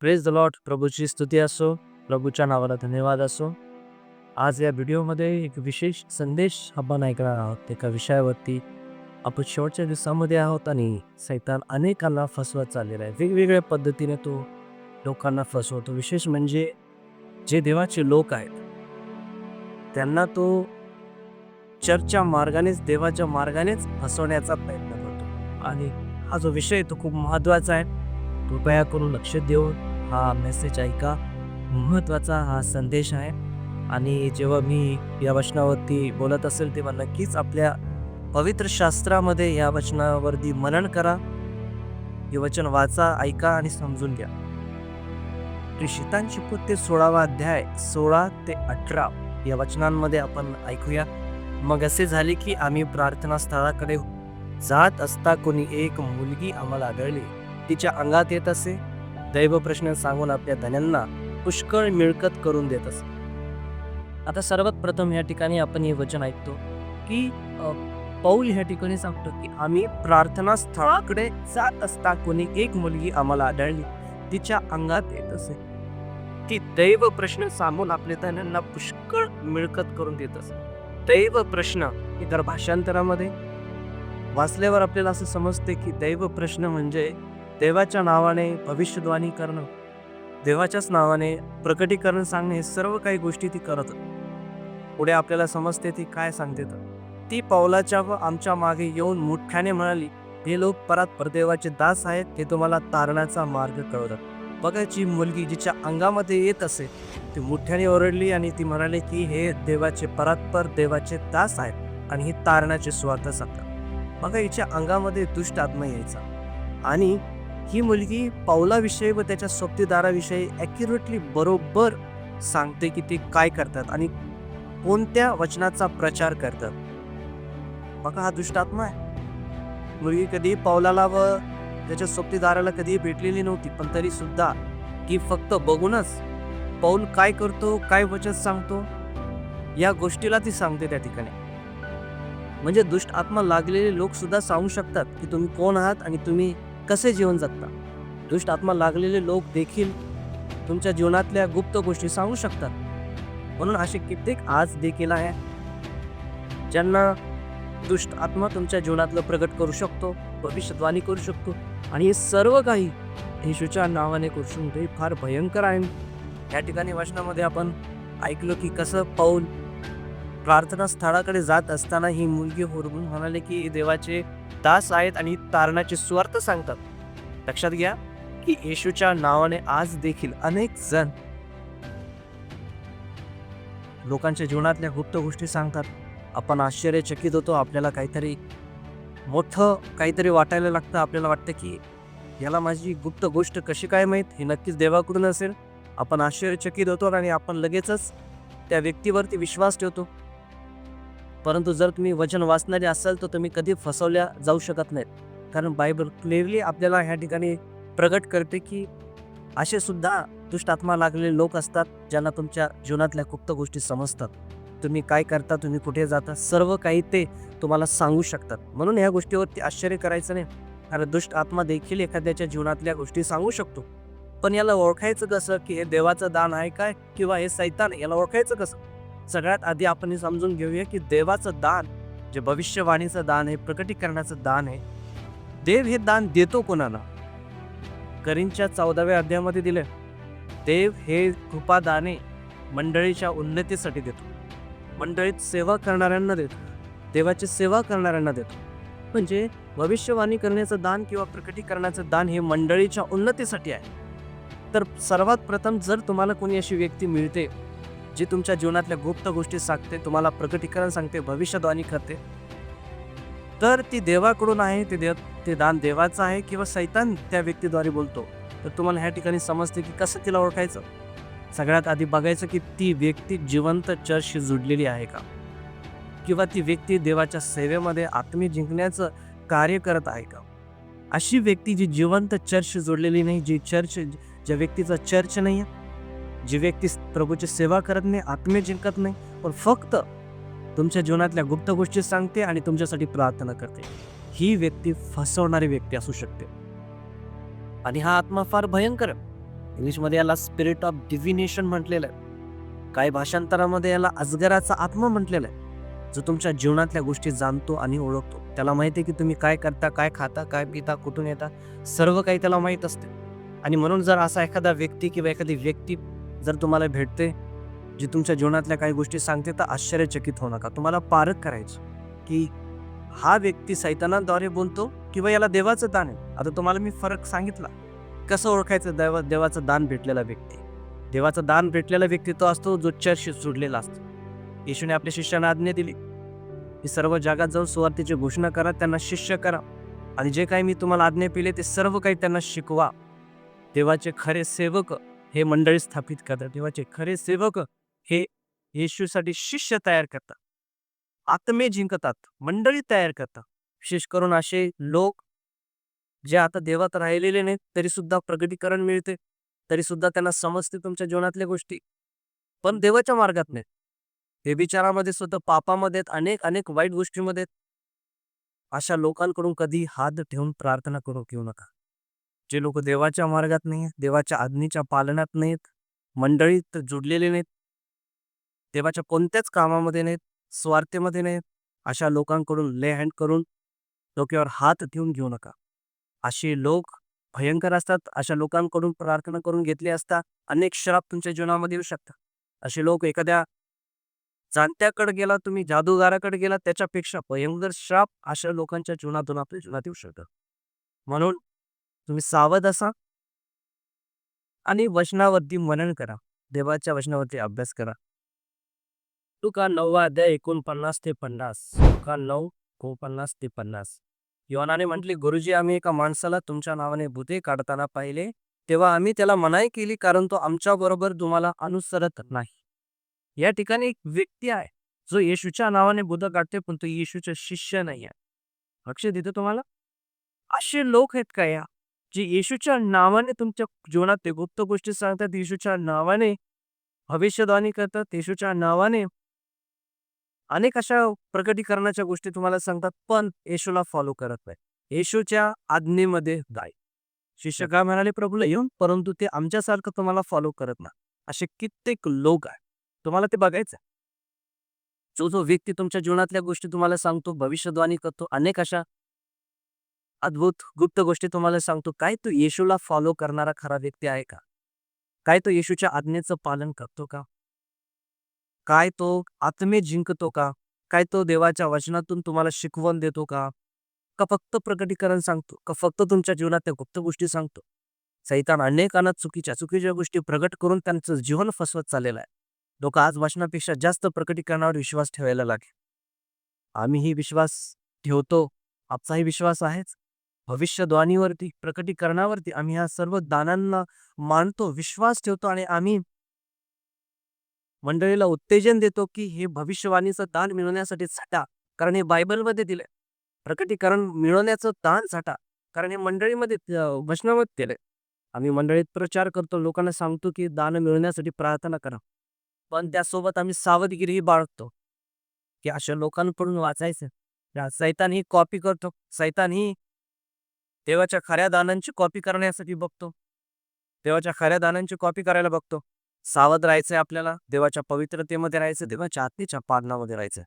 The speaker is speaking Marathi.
प्रेज द लॉट प्रभूची स्तुती असो. प्रभूच्या नावाला धन्यवाद असो. आज या व्हिडिओमध्ये एक विशेष संदेश आपण ऐकणार आहोत. एका विषयावरती आपण शेवटच्या दिवसामध्ये आहोत आणि सैतान अनेकांना फसवत चाललेला आहे. वेगवेगळ्या पद्धतीने तो लोकांना फसवतो. विशेष म्हणजे जे देवाचे लोक आहेत त्यांना तो चर्चच्या मार्गानेच देवाच्या मार्गानेच फसवण्याचा प्रयत्न करतो. आणि हा जो विषय तो खूप महत्त्वाचा आहे. कृपया करून लक्ष देऊन हा मेसेज ऐका. महत्त्वाचा हा संदेश आहे. आणि जेव्हा मी या वचनावरती बोलत असेल तेव्हा नक्कीच आपल्या पवित्र शास्त्रामध्ये या वचनावरती मनन करा. हे वचन वाचा ऐका आणि समजून घ्या. प्रेषितांची पुत्ते सोळावा अध्याय सोळा ते अठरा. या वचनांमध्ये आपण ऐकूया. मग असे झाले की आम्ही प्रार्थना स्थळाकडे जात असता कोणी एक मुलगी आम्हाला आढळली. तिच्या अंगात येत असे. दैव प्रश्न सांगून आपल्या धन्यांना पुष्कळ मिळकत करून देत असे. आता सर्वात प्रथम या ठिकाणी आपण हे वचन ऐकतो की पौल ह्या ठिकाणी सांगतो की आम्ही प्रार्थना स्थळाकडे जात असता कोणी एक मुलगी आम्हाला आढळली. तिच्या अंगात येत असे. ती दैव प्रश्न सांगून आपल्या धन्यांना पुष्कळ मिळकत करून देत असे. दैव प्रश्न इतर भाषांतरामध्ये वाचल्यावर आपल्याला असं समजते की दैव प्रश्न म्हणजे देवाच्या नावाने भविष्यवाणी करणं देवाच्याच नावाने प्रकटीकरण सांगणे हे सर्व काही गोष्टी ती करत. पुढे आपल्याला समजते ती काय सांगते तर. ती पावलाच्या व आमच्या मागे येऊन मोठ्याने म्हणाली हे लोक परात परदेवाचे दास आहेत ते तुम्हाला तारणाचा मार्ग कळवतात. बघायची मुलगी जिच्या अंगामध्ये येत असे. ती मोठ्याने ओरडली आणि ती म्हणाली की हे देवाचे परात्पर देवाचे दास आहेत आणि हे तारणाचे स्वार्थ सांगतात. बघा हिच्या अंगामध्ये दुष्ट आत्मा यायचा. आणि ही मुलगी पावलाविषयी व त्याच्या सोबतीदाराविषयी ॲक्युरेटली बरोबर सांगते की ते काय करतात आणि कोणत्या वचनाचा प्रचार करतात. बघा हा दुष्टात्मा आहे. मुलगी कधी पावलाला व त्याच्या सोबतीदाराला कधी भेटलेली नव्हती पण तरी सुद्धा की फक्त बघूनच पाऊल काय करतो काय वचन सांगतो या गोष्टीला ती सांगते त्या ठिकाणी. म्हणजे दुष्ट आत्मा लागलेले लोक सुद्धा सांगू शकतात की तुम्ही कोण आहात आणि तुम्ही कसे जीवन जगता? दुष्ट आत्मा लागलेले लोक देखील तुमच्या जीवनातल्या गुप्त गोष्टी सांगू शकतात. म्हणून असे कित्येक आज देखील आहे ज्यांना दुष्ट आत्मा तुमच्या जीवनातलं प्रगट करू शकतो भविष्यवाणी करू शकतो आणि हे सर्व काही येशूच्या नावाने करू शकतो हे फार भयंकर आहे. या ठिकाणी वचनामध्ये आपण ऐकलो की कसं पाऊल प्रार्थना स्थळाकडे जात असताना ही मुलगी होरबून म्हणाले की देवाचे दास आहेत आणि तारणाचे स्वार्थ सांगतात. लक्षात घ्या की येशूच्या नावाने आज देखील अनेक जण लोकांच्या जीवनातल्या गुप्त गोष्टी सांगतात. आपण आश्चर्यचकित होतो आपल्याला काहीतरी मोठं काहीतरी वाटायला लागतं. आपल्याला वाटतं की याला माझी गुप्त गोष्ट कशी काय माहीत? हे नक्कीच देवाकडून असेल. आपण आश्चर्यचकित होतो आणि आपण लगेचच त्या व्यक्तीवरती विश्वास ठेवतो. परंतु जर तुम्ही वचन वाचणारे असाल तर तुम्ही कधी फसवल्या जाऊ शकत नाहीत. कारण बायबल क्लिअरली आपल्याला ह्या ठिकाणी प्रगट करते की असे सुद्धा दुष्ट आत्मा लागलेले लोक असतात ज्यांना तुमच्या जीवनातल्या गुप्त गोष्टी समजतात. तुम्ही काय करता तुम्ही कुठे जाता सर्व काही ते तुम्हाला सांगू शकतात. म्हणून ह्या गोष्टीवरती आश्चर्य करायचं नाही. कारण दुष्ट आत्मा देखील एखाद्याच्या जीवनातल्या गोष्टी सांगू शकतो. पण याला ओळखायचं कसं की हे देवाचं दान आहे काय किंवा हे सैतान याला ओळखायचं कसं? सगळ्यात आधी आपण हे समजून घेऊया की देवाचं दान जे भविष्यवाणीचं दान आहे प्रकटीकरणाचं दान आहे देव हे दान देतो कोणाला? करींच्या चौदाव्या अध्यायामध्ये दिले देव हे कृपादाने मंडळीच्या उन्नतीसाठी देतो. मंडळीत सेवा करणाऱ्यांना देतो देवाची सेवा करणाऱ्यांना देतो. म्हणजे भविष्यवाणी करण्याचं दान किंवा प्रकटीकरणाचं दान हे मंडळीच्या उन्नतीसाठी आहे. तर सर्वात प्रथम जर तुम्हाला कोणी अशी व्यक्ती मिळते जी तुमच्या जीवनातल्या गुप्त गोष्टी सांगते तुम्हाला प्रकटीकरण सांगते भविष्यवाणी करते. तर ती देवाकडून आहे ते देव ते दान देवाचं आहे किंवा सैतान त्या व्यक्तीद्वारे बोलतो. तर तुम्हाला ह्या ठिकाणी समजते की कसं तिला ओळखायचं? सगळ्यात आधी बघायचं की ती व्यक्ती जिवंत चर्चशी जुडलेली आहे का? किंवा ती व्यक्ती देवाच्या सेवेमध्ये आत्मी जिंकण्याचं कार्य करत आहे का? अशी व्यक्ती जी जिवंत चर्च जोडलेली नाही जी चर्च ज्या व्यक्तीचा चर्च नाही आहे जी व्यक्ती प्रभूची सेवा करत नाही आत्मे जिंकत नाही पण फक्त तुमच्या जीवनातल्या गुप्त गोष्टी सांगते आणि तुमच्यासाठी प्रार्थना करते. ही व्यक्ती फसवणारी व्यक्ती असू शकते. आणि हा आत्मा फार भयंकर आहे. इंग्लिशमध्ये याला स्पिरिट ऑफ डिव्हिनेशन म्हटलेलं आहे. काही भाषांतरामध्ये याला अजगराचा आत्मा म्हटलेला आहे. जो तुमच्या जीवनातल्या गोष्टी जाणतो आणि ओळखतो. त्याला माहिती आहे की तुम्ही काय करता काय खाता काय पिता कुठून येता सर्व काही त्याला माहीत असते. आणि म्हणून जर असा एखादा व्यक्ती किंवा एखादी व्यक्ती जर तुम्हाला भेटते जी तुमच्या जीवनातल्या काही गोष्टी सांगते तर आश्चर्यचकित होऊ नका. तुम्हाला पारख करायचं की हा व्यक्ती सैतानाद्वारे बोलतो किंवा याला देवाचं दान आहे. आता तुम्हाला मी फरक सांगितला. कसं ओळखायचं? देवा देवाचं दान भेटलेला व्यक्ती. देवाचं दान भेटलेला व्यक्ती तो असतो जो चर्चशी सोडलेला असतो. येशूने आपल्या शिष्यांना आज्ञा दिली. की सर्व जगात जाऊन सुवार्थीची घोषणा करा त्यांना शिष्य करा. आणि जे काही मी तुम्हाला आज्ञा पिले ते सर्व काही त्यांना शिकवा. देवाचे खरे सेवक हे मंडळी स्थापित करतात. देवाचे खरे सेवक हे येशूसाठी शिष्य तयार करतात. आत्मे जिंकतात. मंडळी तयार करतात. विशेष करून असे लोक जे आता देवात राहिलेले नाहीत तरी सुद्धा प्रगतीकरण मिळते. तरी सुद्धा त्यांना समजते तुमच्या जीवनातल्या गोष्टी. पण देवाच्या मार्गात नाहीत. हे विचारामध्ये सुद्धा पापामध्ये आहेत, अनेक अनेक वाईट गोष्टीमध्ये अशा लोकांकडून कधी हात ठेवून प्रार्थना करू घेऊ नका जे लोक देवाच्या मार्गात नाही देवाच्या आज्ञेच्या पालनात नाहीत मंडळीत जुडलेले नाहीत. देवाच्या कोणत्याच कामामध्ये नाहीत स्वार्थेमध्ये नाहीत अशा लोकांकडून ले हँड करून डोक्यावर हात ठेवून घेऊ नका. असे लोक भयंकर असतात अशा लोकांकडून प्रार्थना करून घेतली असता अनेक श्राप तुमच्या जीवनामध्ये येऊ शकतात. असे लोक एखाद्या जाणत्याकडे गेला तुम्ही जादूगाराकडे गेला त्याच्यापेक्षा भयंकर श्राप अशा लोकांच्या जीवनातून आपल्या जीवनात येऊ शकतात. म्हणून तुम्ही सावध असा आणि वचनावरती मनन करा. देवाच्या वचनावरती अभ्यास करा. तुका नववा अध्याय एकोणपन्नास ते पन्नास. तुका नऊ एकोणपन्नास ते पन्नास. योनाने म्हटले गुरुजी आम्ही एका माणसाला तुमच्या नावाने भूते काढताना पाहिले तेव्हा आम्ही त्याला मनाई केली कारण तो आमच्या बरोबर तुम्हाला अनुसरत नाही. या ठिकाणी एक व्यक्ती आहे जो येशूच्या नावाने बुध काढते पण तो येशूचा शिष्य नाही आहे लक्ष देतो तुम्हाला? असे लोक आहेत का या? जे येशूच्या नावाने तुमच्या जीवनात ते गुप्त गोष्टी सांगतात येशूच्या नावाने भविष्यवाणी करतात येशूच्या नावाने. अनेक अशा प्रकटीकरणाच्या गोष्टी तुम्हाला सांगतात पण येशूला फॉलो करत नाही. येशूच्या आज्ञेमध्ये जाय शिष्य काय म्हणाले प्रभूला येऊन परंतु ते आमच्यासारखं तुम्हाला फॉलो करत नाही. असे कित्येक लोक आहे तुम्हाला ते बघायचं जो जो व्यक्ती तुमच्या जीवनातल्या गोष्टी तुम्हाला सांगतो भविष्यवाणी करतो अनेक अशा अद्भुत गुप्त गोष्टी तुम्हाला सांगतो. काय तो येशूला फॉलो करणारा खरा व्यक्ती आहे का? काय तो येशूच्या आज्ञेचं पालन करतो का? काय तो आत्मे जिंकतो का? काय तो देवाच्या वचनातून तुम्हाला शिकवण देतो का? का फक्त प्रकटीकरण सांगतो? का फक्त तुमच्या जीवनात त्या गुप्त गोष्टी सांगतो? सैतान अनेकांना चुकीच्या चुकीच्या गोष्टी प्रगट करून त्यांचं जीवन फसवत चाललेलं आहे. लोक आज वाचनापेक्षा जास्त प्रकटीकरणावर विश्वास ठेवायला लागेल. आम्हीही विश्वास ठेवतो. आमचाही विश्वास आहेच. भविष्यद्वाणीवरती प्रकटीकरणावरती आम्ही ह्या सर्व दानांना मानतो विश्वास ठेवतो आणि आम्ही मंडळीला उत्तेजन देतो की हे भविष्यवाणीचं दान मिळवण्यासाठी साठा कारण हे बायबलमध्ये दिले प्रकटीकरण मिळवण्याचं दान साठा कारण हे मंडळीमध्ये अं, वचनामध्ये आम्ही मंडळीत प्रचार करतो लोकांना सांगतो की दान मिळवण्यासाठी प्रार्थना करा. पण त्यासोबत आम्ही सावधगिरीही बाळगतो की अशा लोकांकडून वाचायचं. सैतान ही कॉपी करतो. सैतान ही देवाच्या खऱ्या दानांची कॉपी करण्यासाठी बघतो. देवाच्या खऱ्या दानांची कॉपी करायला बघतो. सावध राहायचंय आपल्याला. देवाच्या पवित्रतेमध्ये राहायचं देवाच्या आत्मेच्या पालनामध्ये राहायचं